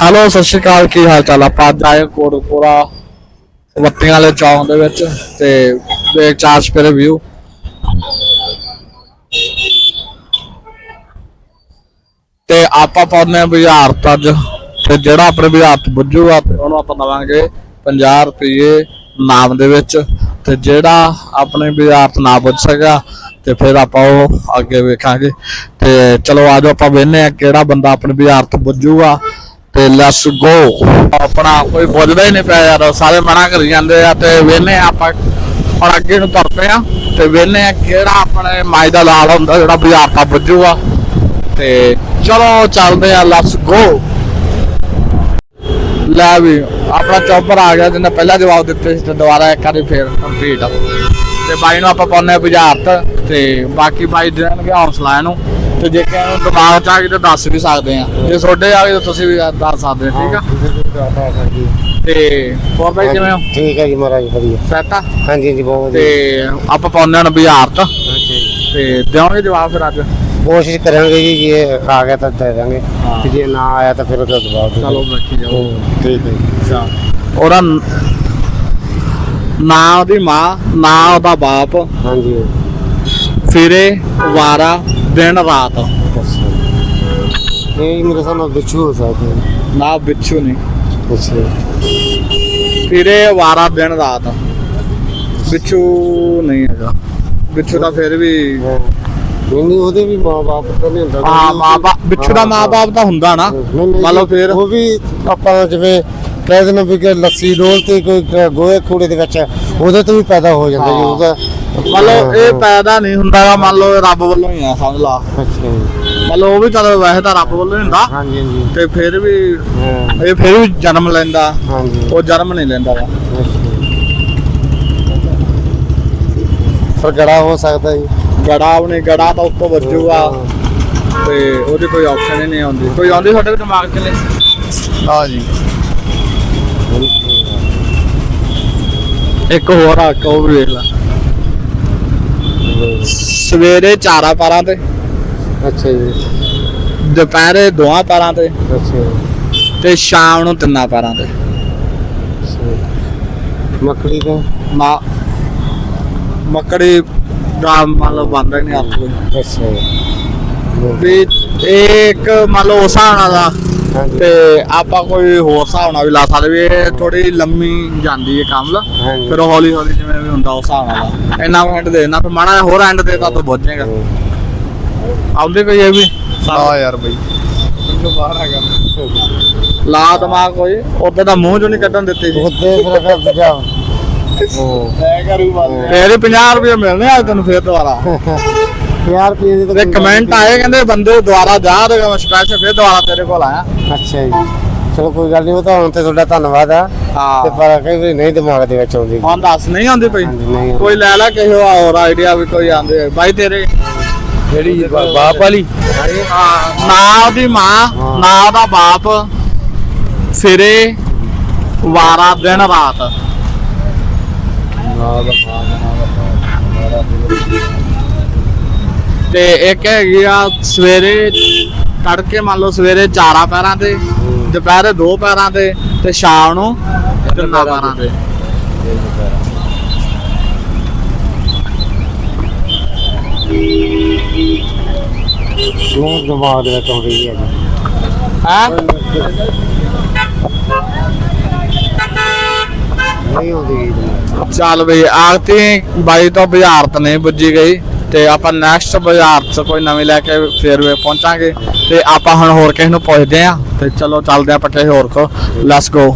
Hello ਸਤਿ ਸ਼੍ਰੀ ਅਕਾਲ, ਕੀ ਹਾਲ ਚਾਲ ਆਪਾਂ ਅੱਜ ਆਏ ਕੋਟਪੂਰਾ ਵੱਟੀਆਂ ਵਾਲੇ ਚੌਂਕ ਦੇ ਵਿੱਚ ਤੇ ਦੇਖ ਚਾਰ ਸਪੇਰੇ ਵਿਊ ਤੇ ਆਪਾਂ ਪਾਉਂਦੇ ਆ ਬੁਝਾਰਤ ਤੇ ਜਿਹੜਾ ਆਪਣੇ ਬੁਝਾਰਤ ਬੁੱਝੂਗਾ ਤੇ ਉਹਨੂੰ ਆਪਾਂ ਦਵਾਂਗੇ 50 ਰੁਪਏ ਨਾਮ ਦੇ ਵਿੱਚ। ਤੇ ਜਿਹੜਾ ਆਪਣੇ ਬੁਝਾਰਤ ਨਾ ਬੁੱਝ ਸਕਿਆ, ਤੇ ਫਿਰ ਆਪਾਂ ਉਹ ਅੱਗੇ ਵੇਖਾਂਗੇ। ਤੇ ਚਲੋ ਆਜੋ ਆਪਾਂ ਵੇਖਨੇ ਆ ਕਿਹੜਾ ਬੰਦਾ ਆਪਣੇ ਬੁਝਾਰਤ ਬੁੱਝੂਗਾ। ਤੇ ਲੈਟਸ ਗੋ ਆਪਣਾ ਕੋਈ ਬੁੱਝਦਾ ਹੀ ਨਹੀਂ ਪਿਆ ਯਾਰ ਸਾਰੇ ਮਨਾ ਕਰੀ ਜਾਂਦੇ ਆ ਤੇ ਵੇਖਨੇ ਆਪਾਂ। ਹੁਣ ਅੱਗੇ ਨੂੰ ਤੁਰ ਪਏ ਆ ਤੇ ਵੇਖਨੇ ਆ ਕਿਹੜਾ ਆਪਣੇ ਮਾਈ ਦਾ ਲਾਲ ਹੁੰਦਾ ਜਿਹੜਾ ਬੁਝਾਰਤਾ ਬੁੱਝੂਗਾ ਤੇ ਚਲੋ ਚੱਲਦੇ ਆ ਲੈਟਸ ਗੋ ਲੈ ਵੀ, ਆਪਣਾ ਚੌਪਰ ਆ ਗਿਆ, ਜਿਹਨੇ ਪਹਿਲਾਂ ਜਵਾਬ ਦਿੱਤੇ ਸੀ ਤੇ ਦੁਬਾਰਾ ਇੱਕ ਵਾਰੀ ਫੇਰ ਕੰਪਲੀਟ ਤੇ ਬਾਈ ਨੂੰ ਆਪਾਂ ਪਾਉਨੇ ਬੁਝਾਰਤ ਤੇ ਬਾਕੀ ਬਾਈ ਦੇਣਗੇ ਹੌਸਲਾ ਇਹਨੂੰ। ਤੇ ਜੇ ਕਿਸੇ ਨੂੰ ਦਿਮਾਗ ਚ ਆ ਗਈ ਤਾਂ ਦੱਸ ਵੀ ਸਕਦੇ ਆ। ਜੇ ਤੁਹਾਡੇ ਆ ਗਈ ਤਾਂ ਤੁਸੀਂ ਵੀ ਦੱਸ ਸਕਦੇ ਠੀਕ ਆ? ਤੇ ਹੋਰ ਬਾਈ ਕਿਵੇਂ ਹੋ? ਠੀਕ ਹੈ ਜੀ ਮਹਾਰਾਜ ਵਧੀਆ। ਆ ਹਾਂਜੀ ਜੀ ਬਹੁਤ ਤੇ ਆਪਾਂ ਪਾਉਨੇ ਹਾਂ ਅੱਛਾ ਜੀ। ਤੇ ਦਿਓਗੇ ਜਵਾਬ ਫਿਰ ਅੱਜ? ਕੋਸ਼ਿਸ਼ ਕਰਾਂਗੇ ਜੀ ਜੇ ਆ ਗਿਆ ਤਾਂ ਦੇ ਦਾਂਗੇ। ਤੇ ਜੇ ਨਾ ਆਇਆ ਤਾਂ ਫਿਰ ਉਹਦਾ ਜਵਾਬ ਦੇ ਚਲੋ ਬੈਠੀ ਜਾਓ। ਠੀਕ ਹੈ ਜੀ। ਅੱਛਾ। ਉਹਦਾ ਨ- ਨਾਂ ਉਹਦੀ ਮਾਂ ਨਾਂ ਉਹਦਾ ਬਾਪ। ਹਾਂਜੀ। ਫਿਰੇ ਵਾਰਾ ਦਿਨ ਰਾਤ। ਇਹ ਮੇਰੇ ਸਾਹਮਣੇ ਬਿੱਛੂ ਹੋ ਸਕਦਾ ਹੈ। ਨਾ ਬਿੱਛੂ ਨਹੀਂ। ਅੱਛਾ। ਫਿਰੇ ਵਾਰਾ ਦਿਨ ਰਾਤ। ਬਿੱਛੂ ਨਹੀਂ ਹੈਗਾ। ਬਿੱਛੂ ਤਾਂ ਫਿਰ ਵੀ। ਨਹੀਂ ਉਹਦੇ ਵੀ ਮਾਂ-ਬਾਪ ਤਾਂ ਨਹੀਂ ਹੁੰਦਾ। ਹਾਂ ਮਾਂ ਬਾਪ ਬਿੱਛੂ ਦਾ ਮਾਂ ਬਾਪ ਤਾਂ ਹੁੰਦਾ ਨਾ। ਨਹੀਂ, ਨਹੀਂ ਮੰਨ ਲਓ ਫਿਰ ਉਹ ਵੀ ਆਪਾਂ ਜਿਵੇਂ ਕਹਿ ਦਿੰਦੇ ਵੀ ਕਿ ਲੱਸੀ ਡੋਲ ਤੇ ਕੋਈ ਕ- ਗੋਹੇ ਕੂੜੇ ਦੇ ਵਿੱਚ ਉਹਦੇ ਤੋਂ ਵੀ ਪੈਦਾ ਹੋ ਜਾਂਦਾ ਜੀ ਹਾਂ। ਉਹਦਾ ਮੰਨ ਲਓ ਇਹ ਪੈਦਾ ਨਹੀਂ ਹੁੰਦਾ ਗਾ, ਮੰਨ ਲਓ ਰੱਬ ਵੱਲੋਂ ਹੀ ਆ ਸਮਝ ਲਾ। ਅੱਛਾ ਜੀ। ਮੰਨ ਲਓ ਉਹ ਵੀ ਚਲੋ ਵੈਸੇ ਤਾਂ ਰੱਬ ਵੱਲੋਂ ਹੀ ਹੁੰਦਾ। ਹਾਂਜੀ ਹਾਂਜੀ। ਤੇ ਫਿਰ ਵੀ ਹਾਂ। ਇਹ ਫਿਰ ਵੀ ਜਨਮ ਲੈਂਦਾ। ਹਾਂਜੀ। ਉਹ ਜਨਮ ਨਹੀਂ ਲੈਂਦਾ ਵਾ ਪਰ ਗੜਾ ਹੋ ਸਕਦਾ ਜੀ। ਗੜਾ ਉਹਨੇ ਗੜਾ ਤਾਂ ਉੱਤੋਂ ਵੱਜੂਗਾ। ਤੇ ਉਹਦੀ ਕੋਈ ਆਪਸ਼ਨ ਹੀ ਨਹੀਂ ਆਉਂਦੀ। ਕੋਈ ਆਉਂਦੀ ਤੁਹਾਡੇ ਦਿਮਾਗ 'ਚ ਨਹੀਂ? ਹਾਂ ਜੀ। ਇੱਕ ਹੋਰ ਆ ਉਹ ਵੀ ਵੇਖ ਲੈ। ਸਵੇਰੇ ਚਾਰਾਂ ਪਾਰਾਂ ਤੇ। ਅੱਛਾ ਜੀ। ਦੁਪਹਿਰੇ ਦੋਹਾਂ ਪਾਰਾਂ ਤੇ। ਅੱਛਾ ਤੇ ਸ਼ਾਮ ਨੂੰ ਤਿੰਨਾਂ ਪਾਰਾਂ ਤੇ। ਮੱਕੜੀ ਦਾ ਮਾ ਮੱਕੜੀ ਦਾ ਮੰਨ ਲਓ ਬੰਦ ਨਹੀਂ ਕੋਈ। ਅੱਛਾ। ਵੀ ਇਹ ਇੱਕ ਮੰਨ ਲਓ ਉਸ ਹਾਂਜੀ ਤੇ ਆਪਾਂ ਕੋਈ ਹੋਰ ਹਿਸਾਬ ਨਾਲ ਵੀ ਲਾ ਸਕਦੇ ਵੀ ਇਹ ਥੋੜੀ ਲੰਮੀ ਜਾਂਦੀ ਹੈ ਕਮਲ। ਫਿਰ ਹੌਲੀ ਹੌਲੀ ਜਿਵੇਂ ਵੀ ਹੁੰਦਾ ਉਸ ਹਿਸਾਬ ਨਾਲ ਆ। ਇੰਨਾ ਹੈਂਡ ਦੇ ਦੇਣਾ ਫਿਰ ਮਾੜਾ ਜਿਹਾ ਹੋਰ ਐਂਡ ਦੇ ਤਾਂ ਤੂੰ ਬੁੱਝ ਜਾਏਗਾ। ਆਉਂਦੇ ਕੋਈ ਇਹ ਵੀ? ਹਾਂ ਯਾਰ ਬਈ। ਮੈਨੂੰ ਬਾਹਰ ਹੈਗਾ ਲਾ ਦਿਮਾਗ ਕੋਈ। ਉਦੋਂ ਤਾਂ ਮੂੰਹ ਚੋਂ ਨਹੀਂ ਕੱਢਣ ਦਿੱਤੇ ਸੀ ਉਹਦੇ ਫਿਰ ਕਰ ਦਜਾ ਉਹ ਮੈਂ ਕਰੂ ਤੇਰੇ 50 ਰੁਪਏ ਮਿਲਣੇ ਆ ਤੈਨੂੰ ਫੇਰ ਦੁਬਾਰਾ। ਯਾਰ ਪੀ ਦੀ ਤੇ ਕਮੈਂਟ ਆਏ ਕਹਿੰਦੇ ਬੰਦੇ ਦੁਬਾਰਾ ਜਾ ਤੇ ਮੈਂ ਸਪੈਸ਼ਲ ਫੇਰ ਦੁਬਾਰਾ ਤੇਰੇ ਕੋਲ ਆਇਆ। ਅੱਛਾ ਜੀ। ਚਲੋ ਕੋਈ ਗੱਲ ਨਹੀਂ ਉਹ ਤਾਂ ਹੁਣ ਤੇ ਤੁਹਾਡਾ ਧੰਨਵਾਦ ਆ। ਤੇ ਹਾਂ ਪਰ ਕਈ ਵਾਰੀ ਨਹੀਂ ਦਿਮਾਗ ਦੇ ਵਿੱਚ ਆਉਂਦੀ। ਹੁਣ ਦੱਸ ਨਹੀਂ ਆਉਂਦੀ ਪਈ। ਹਾਂਜੀ ਨਹੀਂ ਕੋਈ ਲੈ ਲੈ ਕਿਸੇ ਹੋਰ ਆਈਡੀਆ ਵੀ ਕੋਈ ਆਂਦੇ ਬਾਈ ਤੇਰੇ। ਜਿਹੜੀ ਬਾਪ ਵਾਲੀ? ਹਾਂ ਨਾ ਉਹਦੀ ਮਾਂ। ਨਾ ਉਹਦਾ ਬਾਪ। ਫਿਰੇ ਵਾਰਾ ਦਿਨ ਰਾਤ। ਤੇ ਇੱਕ ਹੈਗੀ ਆ ਸਵੇਰੇ ਤੜਕੇ ਮੰਨ ਲਓ ਸਵੇਰੇ ਚਾਰਾਂ ਪੈਰਾਂ ਤੇ ਦੁਪਹਿਰੇ ਦੋ ਪੈਰਾਂ ਤੇ ਤੇ ਸ਼ਾਮ ਨੂੰ ਤਿੰਨਾਂ ਪੈਰਾਂ ਤੇ। ਨਹੀਂ ਦਿਮਾਗ ਦੇ ਵਿੱਚ ਆਉਂਦੀ ਹੈ। ਹੈ? ਨਹੀਂ ਆਉਂਦੀ। ਚੱਲ ਬਈ ਆਖਤੀ ਬਾਈ ਤੋਂ ਬੁਝਾਰਤ ਨਹੀਂ ਬੁੱਝੀ ਗਈ। ਤੇ ਆਪਾਂ ਨੈਕਸਟ ਬਾਜ਼ਾਰ 'ਚ ਕੋਈ ਨਵੀਂ ਲੈ ਕੇ ਫੇਰ ਵੇ ਪਹੁੰਚਾਂਗੇ ਤੇ ਆਪਾਂ ਹੁਣ ਹੋਰ ਕਿਸੇ ਨੂੰ ਪੁੱਛਦੇ ਆਂ ਤੇ ਚਲੋ ਚੱਲਦੇ ਆਪਾਂ ਕਿਸੇ ਹੋਰ ਕੋ ਲੈਟਸ ਗੋ